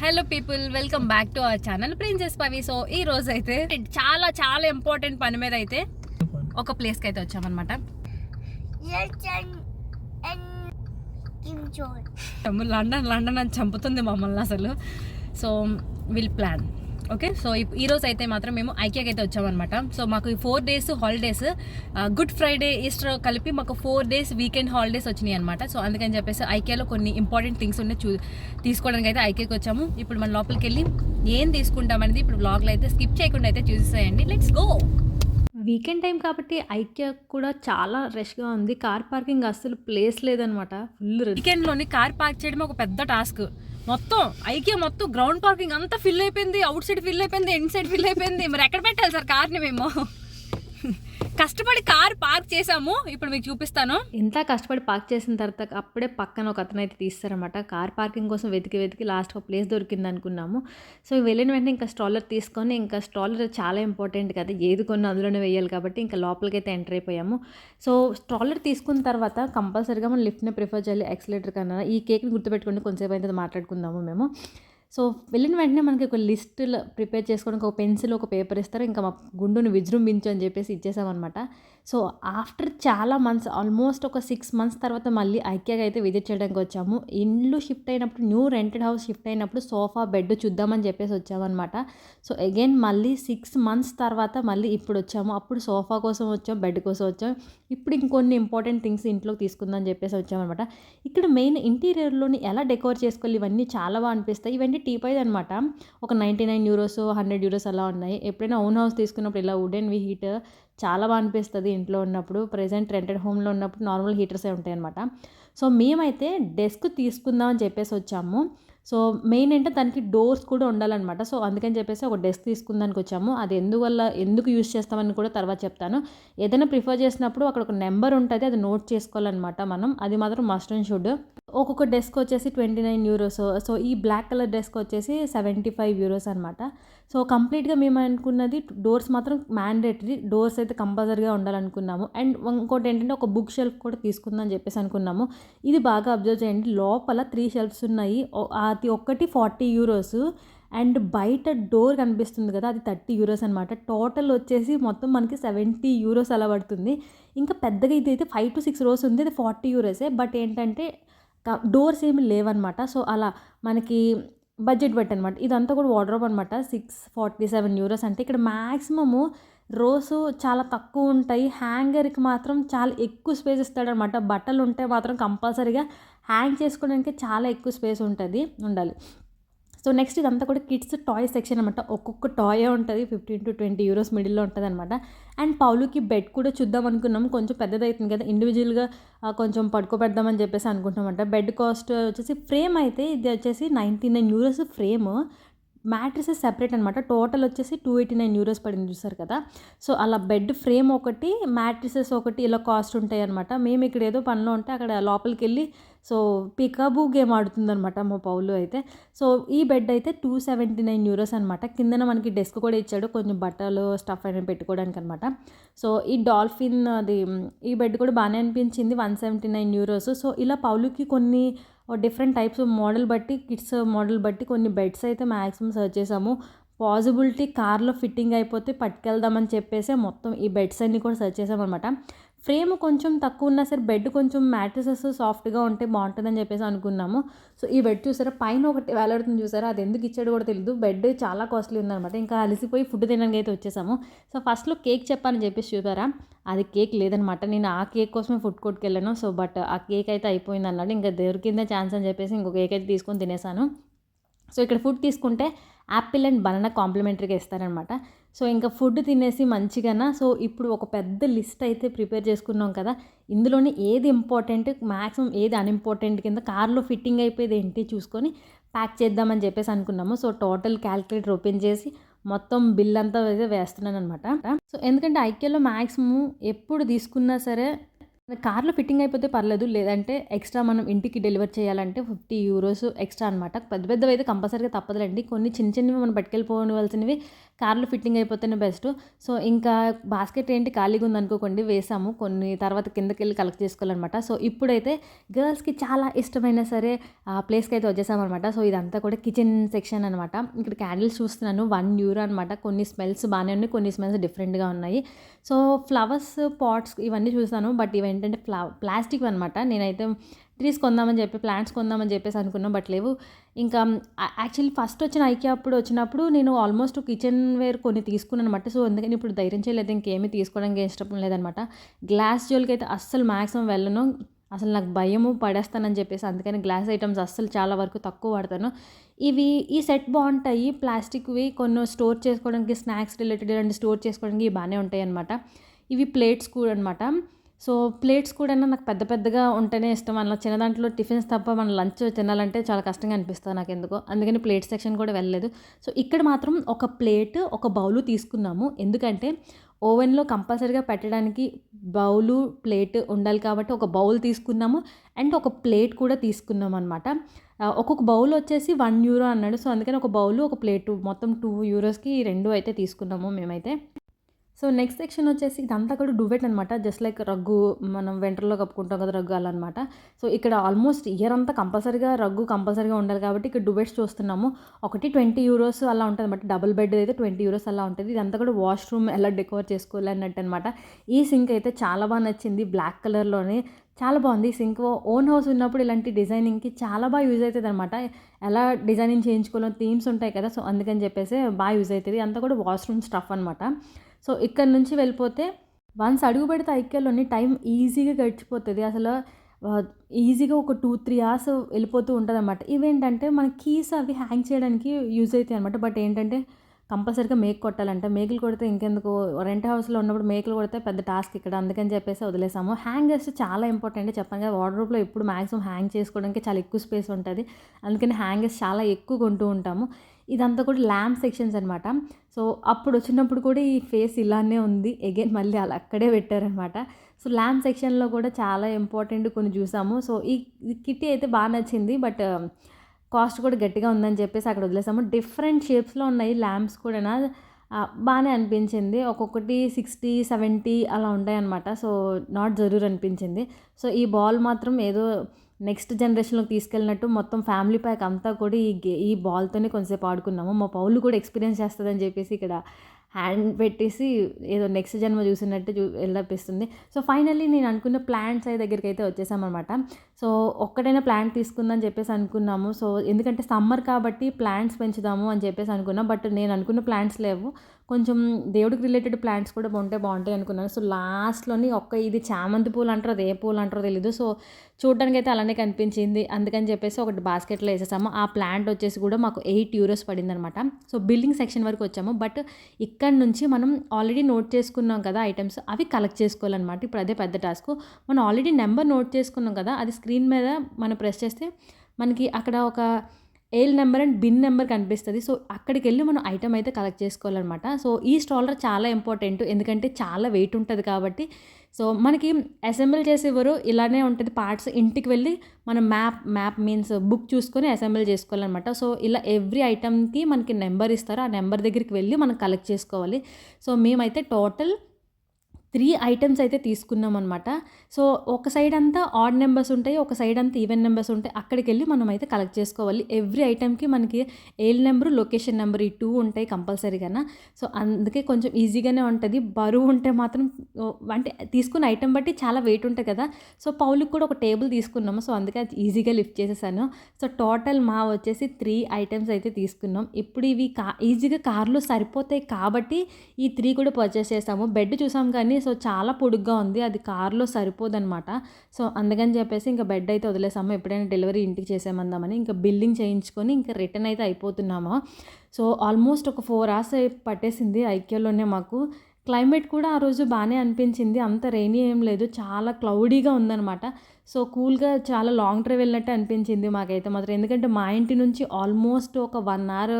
Hello people welcome back to our channel princess Pavi. So ఈ రోజు అయితే చాలా చాలా ఇంపార్టెంట్ పని మీద అయితే ఒక ప్లేస్కి అయితే వచ్చామన్నమాట. London లండన్ లండన్ అని చంపుతుంది మమ్మల్ని అసలు. So will plan. Okay? So ఈ రోజు అయితే మాత్రం మేము ఐకియాకి అయితే వచ్చామన్నమాట. సో మాకు ఈ four days holidays Good Friday Easter కలిపి మాకు ఫోర్ డేస్ వీకెండ్ హాలిడేస్ వచ్చినాయి అనమాట సో అందుకని చెప్పేసి ఐకియాలో కొన్ని ఇంపార్టెంట్ థింగ్స్ ఉన్నాయి చూ తీసుకోవడానికి అయితే ఐకియాకి వచ్చాము ఇప్పుడు మన లోపలికి వెళ్ళి ఏం తీసుకుంటామనేది ఇప్పుడు బ్లాగ్లో అయితే స్కిప్ చేయకుండా అయితే చూసేయండి లెట్స్ గో! వీకెండ్ టైం కాబట్టి ఐక్య కూడా చాలా రష్గా ఉంది. కార్ పార్కింగ్ అస్సలు ప్లేస్ లేదనమాట ఫుల్ వీకెండ్లోని కార్ పార్క్ చేయడం ఒక పెద్ద టాస్క్. మొత్తం ఐకే మొత్తం గ్రౌండ్ పార్కింగ్ అంతా ఫిల్ అయిపోయింది అవుట్ సైడ్ ఫిల్ అయిపోయింది ఇన్ సైడ్ ఫిల్ అయిపోయింది. మరి ఎక్కడ పెట్టాలి సార్? కార్ని మేము? కష్టపడి కార్ పార్క్ చేసాము ఇప్పుడు మీకు చూపిస్తాను. ఇంత కష్టపడి పార్క్ చేసిన తర్వాత అప్పుడే పక్కన ఒక అతను అయితే తీస్తారనమాట కార్ పార్కింగ్ కోసం వెతికి వెతికి లాస్ట్ ఒక ప్లేస్ దొరికింది అనుకున్నాము సో వెళ్ళిన వెంటనే ఇంకా స్టాలర్ తీసుకొని ఇంకా స్టాలర్ చాలా ఇంపార్టెంట్ కదా. ఏది కొన్ని అందులోనే వేయాలి కాబట్టి ఇంకా లోపలికైతే ఎంటర్ అయిపోయాము. సో స్టాలర్ తీసుకున్న తర్వాత కంపల్సరీగా మనం లిఫ్ట్ని ప్రిఫర్ చేయాలి ఎక్సలేటర్ కన్నా. ఈ కేక్ని గుర్తుపెట్టుకుని కొంచెంసేపు అయితే మాట్లాడుకుందాము మేము. సో వెళ్ళిన వెంటనే మనకి ఒక లిస్ట్ ప్రిపేర్ చేసుకోవడానికి ఒక పెన్సిల్ ఒక పేపర్ ఇస్తారు. ఇంకా మా గుండుని విజృంభించు అని చెప్పేసి ఇచ్చేసామన్నమాట. సో ఆఫ్టర్ చాలా మంత్స్ ఆల్మోస్ట్ ఒక సిక్స్ మంత్స్ తర్వాత మళ్ళీ ఐక్యాగా అయితే విజిట్ చేయడానికి వచ్చాము. ఇల్లు షిఫ్ట్ అయినప్పుడు న్యూ రెంటెడ్ హౌస్ షిఫ్ట్ అయినప్పుడు సోఫా బెడ్ చూద్దామని చెప్పేసి వచ్చామన్నమాట. సో అగైన్ మళ్ళీ సిక్స్ మంత్స్ తర్వాత మళ్ళీ ఇప్పుడు వచ్చాము. అప్పుడు సోఫా కోసం వచ్చాం బెడ్ కోసం వచ్చాం. ఇప్పుడు ఇంకొన్ని ఇంపార్టెంట్ థింగ్స్ ఇంట్లోకి తీసుకుందాం అని చెప్పేసి వచ్చామన్నమాట. ఇక్కడ మెయిన్ ఇంటీరియర్లోని ఎలా డెకోర్ చేసుకోవాలి ఇవన్నీ చాలా బాగా అనిపిస్తాయి. ఇవన్నీ టీపైది అనమాట ఒక ninety nine euros hundred euros అలా ఉన్నాయి. ఎప్పుడైనా ఓన్ హౌస్ తీసుకున్నప్పుడు ఇలా వుడెన్ వి హీటర్ చాలా బాగా అనిపిస్తుంది ఇంట్లో ఉన్నప్పుడు. ప్రజెంట్ రెంటెడ్ హోమ్లో ఉన్నప్పుడు నార్మల్ హీటర్సే ఉంటాయి అనమాట సో మేమైతే డెస్క్ తీసుకుందాం అని చెప్పేసి వచ్చాము. సో మెయిన్ అంటే దానికి డోర్స్ కూడా ఉండాలన్నమాట. సో అందుకని చెప్పేసి ఒక డెస్క్ తీసుకుందానికి వచ్చాము. అది ఎందువల్ల ఎందుకు యూజ్ చేస్తామని కూడా తర్వాత చెప్తాను. ఏదైనా ప్రిఫర్ చేసినప్పుడు అక్కడ ఒక నెంబర్ ఉంటుంది అది నోట్ చేసుకోవాలన్నమాట మనం. అది మాత్రం మస్ట్ అండ్ షుడ్. ఒక్కొక్క డెస్క్ వచ్చేసి ట్వంటీ నైన్ యూరోస్ సో ఈ బ్లాక్ కలర్ డెస్క్ వచ్చేసి సెవెంటీ ఫైవ్ యూరోస్ అనమాట సో కంప్లీట్గా మేము అనుకున్నది డోర్స్ మాత్రం మ్యాండేటరీ డోర్స్ అయితే కంపల్సరీగా ఉండాలనుకున్నాము. అండ్ ఇంకోటి ఏంటంటే ఒక బుక్ షెల్ఫ్ కూడా తీసుకుందాం అని చెప్పేసి అనుకున్నాము. ఇది బాగా అబ్జర్వ్ చేయండి. లోపల త్రీ షెల్ఫ్స్ ఉన్నాయి. అది ఒక్కటి ఫార్టీ యూరోస్ అండ్ బయట డోర్ కనిపిస్తుంది కదా అది థర్టీ యూరోస్ అనమాట టోటల్ వచ్చేసి మొత్తం మనకి సెవెంటీ యూరోస్ అలా పడుతుంది. ఇంకా పెద్దగా ఇది అయితే ఫైవ్ టు సిక్స్ రోస్ ఉంది. అది ఫార్టీ యూరోసే బట్ ఏంటంటే డోర్స్ ఏమి లేవన్నమాట. సో అలా మనకి బడ్జెట్ బట్టి అనమాట ఇదంతా కూడా వార్డ్రోబ్ అనమాట సిక్స్ ఫార్టీ సెవెన్ యూరోస్ అంటే ఇక్కడ మ్యాక్సిమము రోస్ చాలా తక్కువ ఉంటాయి. హ్యాంగర్కి మాత్రం చాలా ఎక్కువ స్పేస్ ఇస్తాడనమాట బట్టలు ఉంటే మాత్రం కంపల్సరీగా హ్యాంగ్ చేసుకోవడానికి చాలా ఎక్కువ స్పేస్ ఉంటుంది ఉండాలి. సో నెక్స్ట్ ఇదంతా కూడా కిడ్స్ టాయ్ సెక్షన్ అనమాట ఒక్కొక్క టాయ్ ఉంటుంది ఫిఫ్టీన్ టు ట్వంటీ యూరోస్ మిడిల్లో ఉంటుంది అనమాట అండ్ పౌలుకి బెడ్ కూడా చూద్దాం అనుకున్నాం. కొంచెం పెద్దది అవుతుంది కదా ఇండివిజువల్గా కొంచెం పడుకోబెడదామని చెప్పేసి అనుకుంటున్నామంట బెడ్ కాస్ట్ వచ్చేసి ఫ్రేమ్ అయితే ఇది వచ్చేసి ninety nine euros frame mattresses separate అనమాట టోటల్ వచ్చేసి టూ ఎయిటీ నైన్ యూరోస్ పడింది చూసారు కదా. సో అలా బెడ్ ఫ్రేమ్ ఒకటి మ్యాట్రిసెస్ ఒకటి ఇలా కాస్ట్ ఉంటాయి అనమాట మేము ఇక్కడ ఏదో పనిలో ఉంటే అక్కడ లోపలికి వెళ్ళి సో పికబు గేమ్ ఆడుతుందనమాట మా పౌలు అయితే. సో ఈ బెడ్ అయితే టూ సెవెంటీ నైన్ యూరోస్ అనమాట కిందన మనకి డెస్క్ కూడా ఇచ్చాడు కొంచెం బట్టలు స్టఫ్ అయినా పెట్టుకోవడానికి అనమాట సో ఈ డాల్ఫిన్ అది ఈ బెడ్ కూడా బాగానే అనిపించింది one seventy nine euros. So ఇలా పౌలుకి కొన్ని డిఫరెంట్ టైప్స్ మోడల్ బట్టి కిడ్స్ మోడల్ బట్టి కొన్ని బెడ్స్ అయితే మ్యాక్సిమం సర్చ్ చేసాము పాజిబిలిటీ కార్లో ఫిట్టింగ్ అయిపోతే పట్టుకెళ్దామని చెప్పేసి మొత్తం ఈ బెడ్స్ అన్నీ కూడా సర్చ్ చేసామన్నమాట ఫ్రేమ్ కొంచెం తక్కువ ఉన్నా సరే బెడ్ కొంచెం మ్యాట్రసెస్ సాఫ్ట్గా ఉంటే బాగుంటుందని చెప్పేసి అనుకున్నాము. సో ఈ బెడ్ చూసారా? పైన ఒకటి వేలాడుతుంది చూసారా? అది ఎందుకు ఇచ్చాడు కూడా తెలియదు బెడ్ చాలా కాస్ట్లీ ఉందన్నమాట. ఇంకా అలసిపోయి ఫుడ్ తినడానికి అయితే వచ్చేసాము. సో ఫస్ట్లో కేక్ చెప్పాలని చెప్పేసి చూసారా? అది కేక్ లేదనమాట నేను ఆ కేక్ కోసమే ఫుడ్ కోర్ట్కి వెళ్ళాను. సో బట్ ఆ కేక్ అయితే అయిపోయింది అన్నాడు. ఇంకా దొరికిందే ఛాన్స్ అని చెప్పేసి ఇంకో కేక్ అయితే తీసుకొని తినేసాను. సో ఇక్కడ ఫుడ్ తీసుకుంటే యాపిల్ అండ్ బనానా కాంప్లిమెంటరీగా ఇస్తారనమాట సో ఇంకా ఫుడ్ తినేసి మంచిగానా? సో ఇప్పుడు ఒక పెద్ద లిస్ట్ అయితే ప్రిపేర్ చేసుకున్నాం కదా. ఇందులోనే ఏది ఇంపార్టెంట్ మ్యాక్సిమం ఏది అన్ఇంపార్టెంట్ కింద కార్లో ఫిట్టింగ్ అయిపోయేది ఏంటి చూసుకొని ప్యాక్ చేద్దామని చెప్పేసి అనుకున్నాము. సో టోటల్ క్యాల్కులేటర్ ఓపెన్ చేసి మొత్తం బిల్ అంతా అయితే వేస్తున్నాను అనమాట సో ఎందుకంటే ఐక్యలో మ్యాక్సిమం ఎప్పుడు తీసుకున్నా సరే కార్లో ఫిట్టింగ్ అయిపోతే పర్లేదు. లేదంటే ఎక్స్ట్రా మనం ఇంటికి డెలివర్ చేయాలంటే ఫిఫ్టీ యూరోస్ ఎక్స్ట్రా అనమాట పెద్ద పెద్దవి అయితే కంపల్సరీగా తప్పదులండి. కొన్ని చిన్న చిన్నవి మనం పట్టుకెళ్ళిపోవలసినవి కార్లో ఫిట్టింగ్ అయిపోతేనే బెస్ట్. సో ఇంకా బాస్కెట్ ఏంటి ఖాళీగా ఉందనుకోకండి వేసాము. కొన్ని తర్వాత కిందకి వెళ్ళి కలెక్ట్ చేసుకోవాలన్నమాట. సో ఇప్పుడైతే గర్ల్స్కి చాలా ఇష్టమైన సరే ఆ ప్లేస్కి అయితే వచ్చేసామన్నమాట. సో ఇదంతా కూడా కిచెన్ సెక్షన్ అనమాట ఇక్కడ క్యాండిల్స్ చూస్తున్నాను. వన్ యూరో అనమాట కొన్ని స్మెల్స్ బాగానే ఉన్నాయి కొన్ని స్మెల్స్ డిఫరెంట్గా ఉన్నాయి. సో ఫ్లవర్స్ పాట్స్ ఇవన్నీ చూసాను బట్ ఇవి ఏంటంటే ఫ్లా ప్లాస్టిక్ అనమాట నేనైతే ట్రీస్ కొందామని చెప్పి ప్లాంట్స్ కొందామని చెప్పేసి అనుకున్నాం బట్ లేవు. ఇంకా యాక్చువల్లీ ఫస్ట్ వచ్చిన ఐకే అప్పుడు వచ్చినప్పుడు నేను ఆల్మోస్ట్ కిచెన్ వేర్ కొన్ని తీసుకున్నాను అనమాట సో అందుకని ఇప్పుడు ధైర్యం చేయలేదు ఇంకేమీ తీసుకోవడానికి ఇష్టం లేదనమాట గ్లాస్ జోలికి అయితే అస్సలు మ్యాక్సిమం వెళ్ళను. అసలు నాకు భయము పడేస్తానని చెప్పేసి అందుకని గ్లాస్ ఐటమ్స్ అస్సలు చాలా వరకు తక్కువ వాడతాను. ఇవి ఈ సెట్ బాగుంటాయి ప్లాస్టిక్వి కొన్ని స్టోర్ చేసుకోవడానికి స్నాక్స్ రిలేటెడ్ అండ్ స్టోర్ చేసుకోవడానికి ఇవి బాగానే ఉంటాయి అనమాట ఇవి ప్లేట్స్ కూడా అనమాట సో ప్లేట్స్ కూడా నాకు పెద్ద పెద్దగా ఉంటేనే ఇష్టం. మన చిన్న దాంట్లో టిఫిన్స్ తప్ప మన లంచ్ తినాలంటే చాలా కష్టంగా అనిపిస్తుంది నాకు ఎందుకో అందుకని ప్లేట్ సెక్షన్ కూడా వెళ్ళలేదు. సో ఇక్కడ మాత్రం ఒక ప్లేట్ ఒక బౌలు తీసుకున్నాము. ఎందుకంటే ఓవెన్లో కంపల్సరీగా పెట్టడానికి బౌలు ప్లేట్ ఉండాలి కాబట్టి ఒక బౌల్ తీసుకున్నాము. అండ్ ఒక ప్లేట్ కూడా తీసుకున్నాం అనమాట ఒక్కొక్క బౌల్ వచ్చేసి వన్ యూరో అన్నాడు. సో అందుకని ఒక బౌలు ఒక ప్లేటు మొత్తం టూ యూరోస్కి రెండు అయితే తీసుకున్నాము మేమైతే. సో నెక్స్ట్ సెక్షన్ వచ్చేసి ఇదంతా కూడా డువెట్ అనమాట జస్ట్ లైక్ రగ్గు మనం వెంటర్లో కప్పుకుంటాం కదా రగ్గు అలా అనమాట సో ఇక్కడ ఆల్మోస్ట్ ఇయర్ అంతా కంపల్సరీగా రగ్గు కంపల్సరీగా ఉండాలి కాబట్టి ఇక్కడ డువెట్స్ చూస్తున్నాము. ఒకటి ట్వంటీ యూరోస్ అలా ఉంటుంది అనమాట డబుల్ బెడ్ అయితే ట్వంటీ యూరోస్ అలా ఉంటుంది. ఇదంతా కూడా వాష్రూమ్ ఎలా డెకోర్ చేసుకోవాలి అన్నట్టు అనమాట ఈ సింక్ అయితే చాలా బాగా నచ్చింది బ్లాక్ కలర్లోనే చాలా బాగుంది. సింక్ ఓన్ హౌస్ ఉన్నప్పుడు ఇలాంటి డిజైనింగ్కి చాలా బాగా యూజ్ అవుతుంది అనమాట ఎలా డిజైనింగ్ చేయించుకోవాలో థీమ్స్ ఉంటాయి కదా సో అందుకని చెప్పేసి బాగా యూజ్ అవుతుంది. అంతా కూడా వాష్రూమ్ స్టఫ్ అనమాట సో ఇక్కడ నుంచి వెళ్ళిపోతే వన్స్ అడుగు పెడితే ఐక్యలోని టైం ఈజీగా గడిచిపోతుంది. అసలు ఈజీగా ఒక టూ త్రీ అవర్స్ వెళ్ళిపోతూ ఉంటుంది అనమాట ఇవేంటంటే మన కీస్ అవి హ్యాంగ్ చేయడానికి యూజ్ అవుతాయి అనమాట బట్ ఏంటంటే కంపల్సరీగా మేక్ కొట్టాలంట. మేకులు కొడితే ఇంకెందుకు? రెంట్ హౌస్లో ఉన్నప్పుడు మేకులు కొడితే పెద్ద టాస్క్ ఇక్కడ. అందుకని చెప్పేసి వదిలేసాము. హ్యాంగర్స్ చాలా ఇంపార్టెంట్ చెప్పాను కదా. వార్డ్రోబ్లో ఎప్పుడు మ్యాక్సిమం హ్యాంగ్ చేసుకోవడానికి చాలా ఎక్కువ స్పేస్ ఉంటుంది. అందుకని హ్యాంగర్స్ చాలా ఎక్కువ కొంటూ ఉంటాము. ఇదంతా కూడా ల్యాంప్ సెక్షన్స్ అనమాట సో అప్పుడు వచ్చినప్పుడు కూడా ఈ ఫేస్ ఇలానే ఉంది. అగైన్ మళ్ళీ అలా అక్కడే పెట్టారనమాట. సో ల్యాంప్ సెక్షన్లో కూడా చాలా ఇంపార్టెంట్ కొన్ని చూసాము. సో ఈ కిట్టి అయితే బాగా నచ్చింది. బట్ కాస్ట్ కూడా గట్టిగా ఉందని చెప్పేసి అక్కడ వదిలేసాము. డిఫరెంట్ షేప్స్లో ఉన్నాయి ల్యాంప్స్ కూడా బాగానే అనిపించింది. ఒక్కొక్కటి సిక్స్టీ సెవెంటీ అలా ఉంటాయి అనమాట సో నాట్ జరూర్ అనిపించింది సో ఈ బాల్ మాత్రం ఏదో నెక్స్ట్ జనరేషన్లోకి తీసుకెళ్ళినట్టు మొత్తం ఫ్యామిలీ ప్యాక్ అంతా కూడా ఈ గే ఈ బాల్తోనే కొంచెంసేపు ఆడుకున్నాము. మా పౌలు కూడా ఎక్స్పీరియన్స్ చేస్తుందని చెప్పేసి ఇక్కడ హ్యాండ్ పెట్టేసి ఏదో నెక్స్ట్ జన్మ చూసినట్టు చూ వెళ్ళపిస్తుంది. సో ఫైనల్లీ నేను అనుకున్న ప్లాంట్స్ అయ్యే దగ్గరికి అయితే వచ్చేసామన్నమాట. సో ఒక్కటైనా ప్లాంట్ తీసుకుందని చెప్పేసి అనుకున్నాము. సో ఎందుకంటే సమ్మర్ కాబట్టి ప్లాంట్స్ పెంచుదాము అని చెప్పేసి అనుకున్నాం. బట్ నేను అనుకున్న ప్లాంట్స్ లేవు. కొంచెం దేవుడికి రిలేటెడ్ ప్లాంట్స్ కూడా ఉంటే బాగుంటాయి అనుకున్నాను. సో లాస్ట్లోని ఒక్క ఇది చామంతి పూలు అంటారు అది ఏ పూలు అంటారో తెలీదు. సో చూడడానికి అయితే అలానే కనిపించింది. అందుకని చెప్పేసి ఒకటి బాస్కెట్లో వేసేసాము. ఆ ప్లాంట్ వచ్చేసి కూడా మాకు ఎయిట్ యూరోస్ పడింది అనమాట సో బిల్డింగ్ సెక్షన్ వరకు వచ్చాము. బట్ ఇక్కడ నుంచి మనం ఆల్రెడీ నోట్ చేసుకున్నాం కదా ఐటమ్స్ అవి కలెక్ట్ చేసుకోవాలన్నమాట. ఇప్పుడు అదే పెద్ద టాస్క్. మనం ఆల్రెడీ నెంబర్ నోట్ చేసుకున్నాం కదా అది స్క్రీన్ మీద మనం ప్రెస్ చేస్తే మనకి అక్కడ ఒక aisle number and bin number కనిపిస్తుంది. సో అక్కడికి వెళ్ళి మనం ఐటమ్ అయితే కలెక్ట్ చేసుకోవాలన్నమాట. సో ఈ స్టాలర్ చాలా ఇంపార్టెంట్ ఎందుకంటే చాలా వెయిట్ ఉంటుంది కాబట్టి. సో మనకి అసెంబ్ల్ చేసేవారు ఇలానే ఉంటుంది. పార్ట్స్ ఇంటికి వెళ్ళి మనం మ్యాప్ మ్యాప్ మీన్స్ బుక్ చూసుకొని అసెంబ్ల్ చేసుకోవాలన్నమాట. సో ఇలా ఎవ్రీ ఐటమ్కి మనకి నెంబర్ ఇస్తారు. ఆ నెంబర్ దగ్గరికి వెళ్ళి మనం కలెక్ట్ చేసుకోవాలి. సో మేమైతే టోటల్ త్రీ ఐటమ్స్ అయితే తీసుకున్నాం అనమాట సో ఒక సైడ్ అంతా ఆడ్ నెంబర్స్ ఉంటాయి ఒక సైడ్ అంతా ఈవెన్ నెంబర్స్ ఉంటాయి. అక్కడికి వెళ్ళి మనం అయితే కలెక్ట్ చేసుకోవాలి. ఎవ్రీ ఐటమ్కి మనకి ఏల్ నెంబరు లొకేషన్ నెంబర్ ఈ టూ ఉంటాయి కంపల్సరీగా సో అందుకే కొంచెం ఈజీగానే ఉంటుంది. బరువు ఉంటే మాత్రం అంటే తీసుకున్న ఐటమ్ బట్టి చాలా వెయిట్ ఉంటాయి కదా. సో పౌలుకి కూడా ఒక టేబుల్ తీసుకున్నాము. సో అందుకే అది ఈజీగా లిఫ్ట్ చేసేసాను. సో టోటల్ మా వచ్చేసి త్రీ ఐటమ్స్ అయితే తీసుకున్నాం. ఇప్పుడు ఇవి కా ఈజీగా కార్లో సరిపోతాయి కాబట్టి ఈ త్రీ కూడా పర్చేస్ చేసాము. బెడ్ చూసాం కానీ సో చాలా పొడుగ్గా ఉంది. అది కారులో సరిపోదన్నమాట. సో అందుకని చెప్పేసి ఇంకా బెడ్ అయితే వదిలేసాము. ఎప్పుడైనా డెలివరీ ఇంటికి చేసేమందామని ఇంకా బిల్డింగ్ చేయించుకొని ఇంకా రిటర్న్ అయితే అయిపోతున్నాము. సో ఆల్మోస్ట్ ఒక ఫోర్ అవర్స్ పట్టేసింది ఐక్యలోనే మాకు. క్లైమేట్ కూడా ఆ రోజు బాగానే అనిపించింది. అంత రెయినీ ఏం లేదు. చాలా క్లౌడీగా ఉందన్నమాట. సో కూల్గా చాలా లాంగ్ డ్రైవ్ వెళ్ళినట్టు అనిపించింది మాకైతే మాత్రం. ఎందుకంటే మా ఇంటి నుంచి ఆల్మోస్ట్ ఒక వన్ అవర్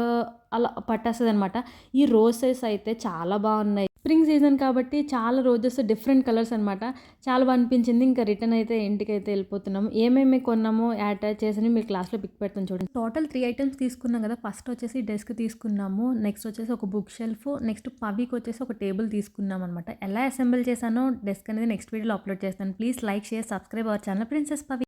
అలా పట్టేస్తుంది అనమాట ఈ రోసెస్ అయితే చాలా బాగున్నాయి. స్ప్రింగ్ సీజన్ కాబట్టి చాలా రోజెస్ డిఫరెంట్ కలర్స్ అనమాట చాలా బాగా అనిపించింది. ఇంకా రిటర్న్ అయితే ఇంటికి అయితే వెళ్ళిపోతున్నాము ఏమేమి కొన్నామో అటాచ్ చేసి మీరు క్లాస్లో పిక్ పెడతాం చూడండి. టోటల్ త్రీ ఐటమ్స్ తీసుకున్నాం కదా. ఫస్ట్ వచ్చేసి డెస్క్ తీసుకున్నాము. నెక్స్ట్ వచ్చేసి ఒక బుక్ షెల్ఫ్ నెక్స్ట్ పవికి వచ్చేసి ఒక టేబుల్ తీసుకున్నాం అనమాట ఎలా అసెంబుల్ చేశానో డెస్క్ అనేది నెక్స్ట్ వీడియోలో అప్లోడ్ చేస్తాను. Please like share subscribe our channel princess Pavi